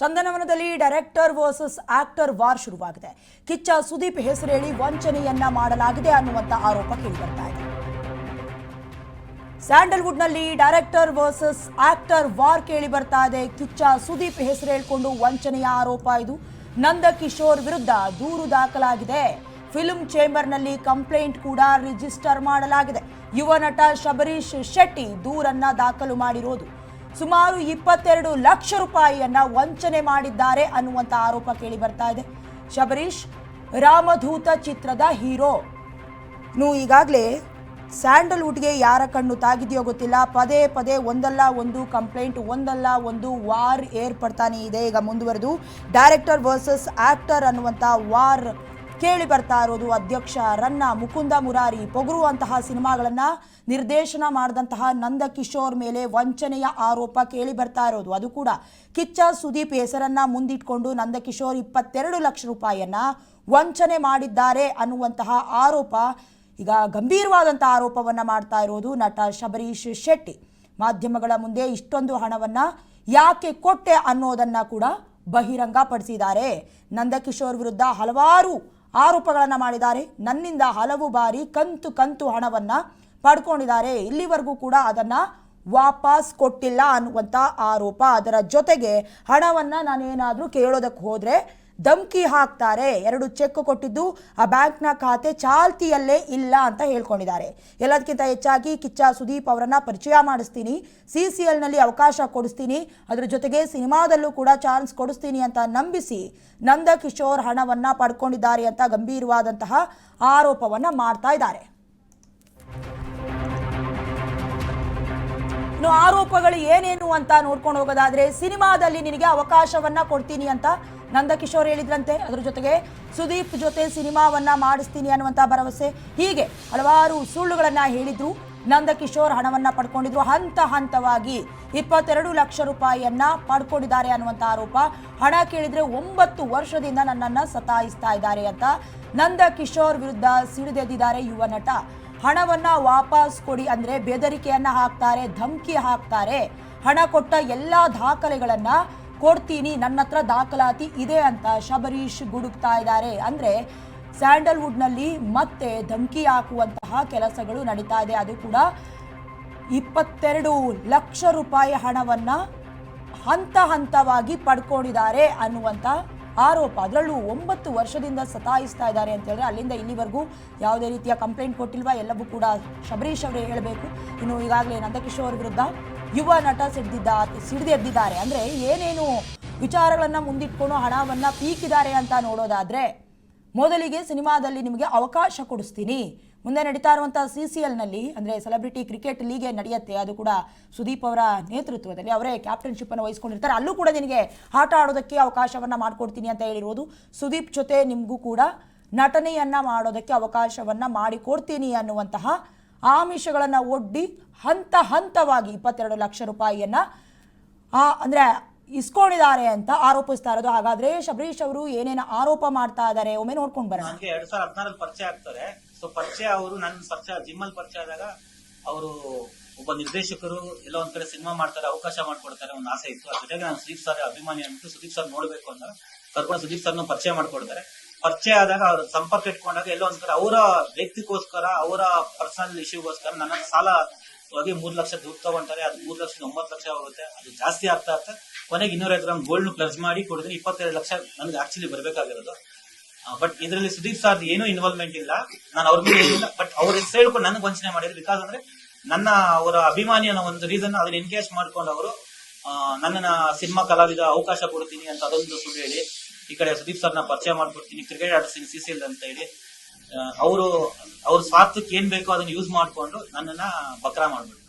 ಚಂದನವನದಲ್ಲಿ director versus actor war ಶುರುವಾಗಿದೆ. ಕಿಚ್ಚ ಸುದೀಪ್ ಹೆಸರು ಹೇಳಿ ವಂಚನೆಯನ್ನ ಮಾಡಲಾಗಿದೆ ಅನ್ನುವಂತ ಆರೋಪ ಕೇಳಿಬರ್ತಾ ಇದೆ. ಸ್ಯಾಂಡಲ್ವುಡ್ನಲ್ಲಿ ಡೈರೆಕ್ಟರ್ ವರ್ಸಸ್ ಆಕ್ಟರ್ ವಾರ್ ಕೇಳಿ ಬರ್ತಾ ಇದೆ. ಕಿಚ್ಚ ಸುದೀಪ್ ಹೆಸರು ಹೇಳ್ಕೊಂಡು ವಂಚನೆಯ ಆರೋಪ ಇದು. ನಂದ ಕಿಶೋರ್ ವಿರುದ್ಧ ದೂರು ದಾಖಲಾಗಿದೆ. ಫಿಲ್ಮ್ ಚೇಂಬರ್ನಲ್ಲಿ ಕಂಪ್ಲೇಂಟ್ ಕೂಡ ರಿಜಿಸ್ಟರ್ ಮಾಡಲಾಗಿದೆ. ಯುವ ನಟ ಶಬರೀಶ್ ಶೆಟ್ಟಿ ದೂರನ್ನ ದಾಖಲು ಮಾಡಿರೋದು. ಸುಮಾರು ಇಪ್ಪತ್ತೆರಡು ಲಕ್ಷ ರೂಪಾಯಿಯನ್ನ ವಂಚನೆ ಮಾಡಿದ್ದಾರೆ ಅನ್ನುವಂತ ಆರೋಪ ಕೇಳಿ ಬರ್ತಾ ಇದೆ. ಶಬರೀಶ್, ರಾಮಧೂತ ಚಿತ್ರದ ಹೀರೋ. ನೀವು ಈಗಾಗಲೇ ಸ್ಯಾಂಡಲ್ವುಡ್ಗೆ ಯಾರ ಕಣ್ಣು ತಾಗಿದೆಯೋ ಗೊತ್ತಿಲ್ಲ. ಪದೇ ಪದೇ ಒಂದಲ್ಲ ಒಂದು ಕಂಪ್ಲೇಂಟ್, ಒಂದಲ್ಲ ಒಂದು ವಾರ್ ಏರ್ಪಡ್ತಾನೆ ಇದೆ. ಈಗ ಮುಂದುವರೆದು ಡೈರೆಕ್ಟರ್ ವರ್ಸಸ್ ಆಕ್ಟರ್ ಅನ್ನುವಂಥ ವಾರ್ ಕೇಳಿ ಬರ್ತಾ ಇರೋದು ಅಧ್ಯಕ್ಷ ರನ್ನ ಮುಕುಂದ ಮುರಾರಿ ಪೊಗರುವಂತಹ ಸಿನಿಮಾಗಳನ್ನ ನಿರ್ದೇಶನ ಮಾಡಿದಂತಹ ನಂದ ಕಿಶೋರ್ ಮೇಲೆ ವಂಚನೆಯ ಆರೋಪ ಕೇಳಿ ಬರ್ತಾ ಇರೋದು. ಅದು ಕೂಡ ಕಿಚ್ಚ ಸುದೀಪ್ ಹೆಸರನ್ನ ಮುಂದಿಟ್ಕೊಂಡು ನಂದ ಕಿಶೋರ್ ಇಪ್ಪತ್ತೆರಡು ಲಕ್ಷ ರೂಪಾಯಿಯನ್ನ ವಂಚನೆ ಮಾಡಿದ್ದಾರೆ ಅನ್ನುವಂತಹ ಆರೋಪ, ಈಗ ಗಂಭೀರವಾದಂಥ ಆರೋಪವನ್ನ ಮಾಡ್ತಾ ಇರೋದು ನಟ ಶಬರೀಶ್ ಶೆಟ್ಟಿ. ಮಾಧ್ಯಮಗಳ ಮುಂದೆ ಇಷ್ಟೊಂದು ಹಣವನ್ನ ಯಾಕೆ ಕೊಟ್ಟೆ ಅನ್ನೋದನ್ನ ಕೂಡ ಬಹಿರಂಗಪಡಿಸಿದ್ದಾರೆ. ನಂದಕಿಶೋರ್ ವಿರುದ್ಧ ಹಲವಾರು ಆರೋಪಗಳನ್ನು ಮಾಡಿದ್ದಾರೆ. ನನ್ನಿಂದ ಹಲವು ಬಾರಿ ಕಂತು ಕಂತು ಹಣವನ್ನ ಪಡ್ಕೊಂಡಿದ್ದಾರೆ. ಇಲ್ಲಿವರೆಗೂ ಕೂಡ ಅದನ್ನ ವಾಪಸ್ ಕೊಟ್ಟಿಲ್ಲ ಅನ್ನುವಂಥ ಆರೋಪ. ಅದರ ಜೊತೆಗೆ ಹಣವನ್ನ ನಾನೇನಾದರೂ ಕೇಳೋದಕ್ಕೆ ಹೋದ್ರೆ ಧಮ್ಕಿ ಹಾಕ್ತಾರೆ. ಎರಡು ಚೆಕ್ ಕೊಟ್ಟಿದ್ದು ಆ ಬ್ಯಾಂಕ್ನ ಖಾತೆ ಚಾಲ್ತಿಯಲ್ಲೇ ಇಲ್ಲ ಅಂತ ಹೇಳ್ಕೊಂಡಿದ್ದಾರೆ. ಎಲ್ಲದಕ್ಕಿಂತ ಹೆಚ್ಚಾಗಿ ಕಿಚ್ಚ ಸುದೀಪ್ ಅವರನ್ನ ಪರಿಚಯ ಮಾಡಿಸ್ತೀನಿ. ಸಿ ಸಿ ಎಲ್ನಲ್ಲಿ ಅವಕಾಶ ಕೊಡಿಸ್ತೀನಿ. ಅದರ ಜೊತೆಗೆ ಸಿನಿಮಾದಲ್ಲೂ ಕೂಡ ಚಾನ್ಸ್ ಕೊಡಿಸ್ತೀನಿ ಅಂತ ನಂಬಿಸಿ ನಂದ ಕಿಶೋರ್ ಹಣವನ್ನ ಪಡ್ಕೊಂಡಿದ್ದಾರೆ ಅಂತ ಗಂಭೀರವಾದಂತಹ ಆರೋಪವನ್ನ ಮಾಡ್ತಾ ಇದ್ದಾರೆ. ಇನ್ನು ಆರೋಪಗಳು ಏನೇನು ಅಂತ ನೋಡ್ಕೊಂಡು ಹೋಗೋದಾದ್ರೆ ಸಿನಿಮಾದಲ್ಲಿ ನಿನಗೆ ಅವಕಾಶವನ್ನ ಕೊಡ್ತೀನಿ ಅಂತ ನಂದಕಿಶೋರ್ ಹೇಳಿದ್ರಂತೆ ಅದ್ರ ಜೊತೆಗೆ ಸುದೀಪ್ ಜೊತೆ ಸಿನಿಮಾವನ್ನ ಮಾಡಿಸ್ತೀನಿ ಅನ್ನುವಂತ ಭರವಸೆ. ಹೀಗೆ ಹಲವಾರು ಸುಳ್ಳುಗಳನ್ನ ಹೇಳಿದ್ರು. ನಂದಕಿಶೋರ್ ಹಣವನ್ನ ಪಡ್ಕೊಂಡಿದ್ರು. ಹಂತ ಹಂತವಾಗಿ ಇಪ್ಪತ್ತೆರಡು ಲಕ್ಷ ರೂಪಾಯಿಯನ್ನ ಪಡ್ಕೊಂಡಿದ್ದಾರೆ ಅನ್ನುವಂತ ಆರೋಪ. ಹಣ ಕೇಳಿದ್ರೆ ಒಂಬತ್ತು ವರ್ಷದಿಂದ ನನ್ನನ್ನ ಸತಾಯಿಸ್ತಾ ಇದ್ದಾರೆ ಅಂತ ನಂದ ಕಿಶೋರ್ ವಿರುದ್ಧ ಸಿಡಿದೆದ್ದಿದ್ದಾರೆ ಯುವ ನಟ. ಹಣವನ್ನ ವಾಪಸ್ ಕೊಡಿ ಅಂದ್ರೆ ಬೆದರಿಕೆಯನ್ನ ಹಾಕ್ತಾರೆ, ಧಮ್ಕಿ ಹಾಕ್ತಾರೆ. ಹಣ ಕೊಟ್ಟ ಎಲ್ಲಾ ದಾಖಲೆಗಳನ್ನ ಕೊಡ್ತೀನಿ, ನನ್ನ ಹತ್ರ ದಾಖಲಾತಿ ಇದೆ ಅಂತ ಶಬರೀಶ್ ಗುಡುಕ್ತಾ ಇದ್ದಾರೆ. ಅಂದ್ರೆ ಸ್ಯಾಂಡಲ್ವುಡ್ನಲ್ಲಿ ಮತ್ತೆ ಧಮಕಿ ಹಾಕುವಂತಹ ಕೆಲಸಗಳು ನಡೀತಾ ಇದೆ. ಅದು ಕೂಡ ಇಪ್ಪತ್ತೆರಡು ಲಕ್ಷ ರೂಪಾಯಿ ಹಣವನ್ನ ಹಂತ ಹಂತವಾಗಿ ಪಡ್ಕೊಂಡಿದ್ದಾರೆ ಅನ್ನುವಂಥ ಆರೋಪ. ಅದರಲ್ಲೂ ಒಂಬತ್ತು ವರ್ಷದಿಂದ ಸತಾಯಿಸ್ತಾ ಇದ್ದಾರೆ ಅಂತ ಹೇಳಿದ್ರೆ ಅಲ್ಲಿಂದ ಇಲ್ಲಿವರೆಗೂ ಯಾವುದೇ ರೀತಿಯ ಕಂಪ್ಲೇಂಟ್ ಕೊಟ್ಟಿಲ್ವಾ? ಎಲ್ಲವೂ ಕೂಡ ಶಬರೀಶ್ ಅವರೇ ಹೇಳಬೇಕು. ಇನ್ನು ಈಗಾಗಲೇ ನಂದಕಿಶೋರ್ ವಿರುದ್ಧ ಯುವ ನಟ ಸಿಡ್ದಿದ್ದ ಸಿಡ್ದು ಎದ್ದಿದ್ದಾರೆ ಅಂದರೆ ಏನೇನು ವಿಚಾರಗಳನ್ನು ಮುಂದಿಟ್ಕೊಂಡು ಹಣವನ್ನು ಪೀಕಿದ್ದಾರೆ ಅಂತ ನೋಡೋದಾದ್ರೆ, ಮೊದಲಿಗೆ ಸಿನಿಮಾದಲ್ಲಿ ನಿಮಗೆ ಅವಕಾಶ ಕೊಡಿಸ್ತೀನಿ. ಮುಂದೆ ನಡೀತಾ ಇರುವಂಥ ಸಿ ಸಿ ಎಲ್ನಲ್ಲಿ ಅಂದರೆ ಸೆಲೆಬ್ರಿಟಿ ಕ್ರಿಕೆಟ್ ಲೀಗೆ ನಡೆಯುತ್ತೆ. ಅದು ಕೂಡ ಸುದೀಪ್ ಅವರ ನೇತೃತ್ವದಲ್ಲಿ. ಅವರೇ ಕ್ಯಾಪ್ಟನ್ಶಿಪ್ ಅನ್ನು ವಹಿಸ್ಕೊಂಡಿರ್ತಾರೆ. ಅಲ್ಲೂ ಕೂಡ ನಿನಗೆ ಆಟ ಆಡೋದಕ್ಕೆ ಅವಕಾಶವನ್ನ ಮಾಡಿಕೊಡ್ತೀನಿ ಅಂತ ಹೇಳಿರೋದು ಸುದೀಪ್ ಜೊತೆ ನಿಮಗೂ ಕೂಡ ನಟನೆಯನ್ನ ಮಾಡೋದಕ್ಕೆ ಅವಕಾಶವನ್ನ ಮಾಡಿಕೊಡ್ತೀನಿ ಅನ್ನುವಂತಹ ಆಮಿಷಗಳನ್ನು ಒಡ್ಡಿ ಹಂತ ಹಂತವಾಗಿ ಇಪ್ಪತ್ತೆರಡು ಲಕ್ಷ ರೂಪಾಯಿಯನ್ನು ಅಂದ್ರೆ ಇಸ್ಕೊಂಡಿದ್ದಾರೆ ಅಂತ ಆರೋಪಿಸ್ತಾ ಇರೋದು. ಹಾಗಾದ್ರೆ ಶಬರೀಶ್ ಅವರು ಏನೇನು ಆರೋಪ ಮಾಡ್ತಾ ಇದ್ದಾರೆ ಒಮ್ಮೆ ನೋಡ್ಕೊಂಡು ಬರೋಣ. ನನಗೆ ಎರಡ್ ಸಾವಿರದ ಹದಿನಾರಲ್ಲಿ ಪರಿಚಯ ಆಗ್ತಾರೆ. ಸೊ ಪರಿಚಯ ಅವರು ನನ್ನ ಪರಿಚಯ, ಜಿಮ್ ಅಲ್ಲಿ ಪರಿಚಯ ಆದಾಗ ಅವರು ಒಬ್ಬ ನಿರ್ದೇಶಕರು ಎಲ್ಲ ಒಂದ್ ಕಡೆ ಸಿನಿಮಾ ಮಾಡ್ತಾರೆ, ಅವಕಾಶ ಮಾಡ್ಕೊಡ್ತಾರೆ, ಒಂದು ಆಸೆ ಇತ್ತು. ಅದ್ರ ಜೊತೆಗೆ ನಾನು ಸುದೀಪ್ ಸರ್ ಅಭಿಮಾನಿ ಅಂದ್ಬಿಟ್ಟು ಸುದೀಪ್ ಸರ್ ನೋಡ್ಬೇಕು ಅಂತ ಕರ್ಕೊಂಡು ಸುದೀಪ್ ಸರ್ನ ಪರಿಚಯ ಮಾಡ್ಕೊಡ್ತಾರೆ. ಪರಿಚಯ ಆದಾಗ ಅವ್ರ ಸಂಪರ್ಕ ಇಟ್ಕೊಂಡಾಗ ಎಲ್ಲೋ ಒಂದ್ ಕಡೆ ಅವರ ವ್ಯಕ್ತಿಗೋಸ್ಕರ, ಅವರ ಪರ್ಸನಲ್ ಇಶ್ಯೂಗೋಸ್ಕರ ನನ್ನ ಸಾಲ ಹೋಗಿ ಮೂರ್ ಲಕ್ಷ ದುಡ್ಡು ತಗೊಂತಾರೆ. ಅದು ಮೂರ್ ಲಕ್ಷ ಒಂಬತ್ತು ಲಕ್ಷ ಹೋಗುತ್ತೆ. ಅದು ಜಾಸ್ತಿ ಆಗ್ತಾ ಆಗ್ತಾ ಕೊನೆಗೆ ಇನ್ನೂರೈದು ಗ್ರಾಮ್ ಗೋಲ್ಡ್ ಪ್ಲಸ್ ಮಾಡಿ ಕೊಡಿದ್ರೆ ಇಪ್ಪತ್ತೆರಡು ಲಕ್ಷ ನನ್ಗೆ ಆಕ್ಚುಲಿ ಬರ್ಬೇಕಾಗಿರೋದು. ಬಟ್ ಇದರಲ್ಲಿ ಸುದೀಪ್ ಸರ್ ಏನೂ ಇನ್ವಾಲ್ವ್ಮೆಂಟ್ ಇಲ್ಲ. ನಾನು ಅವ್ರ ಮೇಲೆ ಇಲ್ಲ ಬಟ್ ಅವ್ರ ಹೆಸರು ಹೇಳ್ಕೊಂಡು ನನಗೆ ವಂಚನೆ ಮಾಡಿದ್ರು. ಬಿಕಾಸ್ ಅಂದ್ರೆ ನನ್ನ ಅವರ ಅಭಿಮಾನಿ ಅನ್ನೋ ಒಂದು ರೀಸನ್ ಅದನ್ನ ಎನ್ಕೇಜ್ ಮಾಡ್ಕೊಂಡು ಅವರು ನನ್ನನ್ನ ಸಿನಿಮಾ ಕಲಾವಿದ ಅವಕಾಶ ಕೊಡ್ತೀನಿ ಅಂತ ಅದೊಂದು ಸುಳ್ಳು ಹೇಳಿ. ಈ ಕಡೆ ಸುದೀಪ್ ಸರ್ನ ಪರಿಚಯ ಮಾಡ್ಕೊಡ್ತೀನಿ. ಕ್ರಿಕೆಟ್ ಆಡಿಸ್ತೀನಿ ಸಿ ಸಿ ಎಲ್ ಅಂತ ಹೇಳಿ. ಅವರು, ಅವ್ರ ಸ್ವಾರ್ಥಕ್ಕೆ ಏನ್ ಬೇಕೋ ಅದನ್ನ ಯೂಸ್ ಮಾಡ್ಕೊಂಡು ನನ್ನನ್ನ ಬಕ್ರಾ ಮಾಡ್ಬಿಟ್ಟು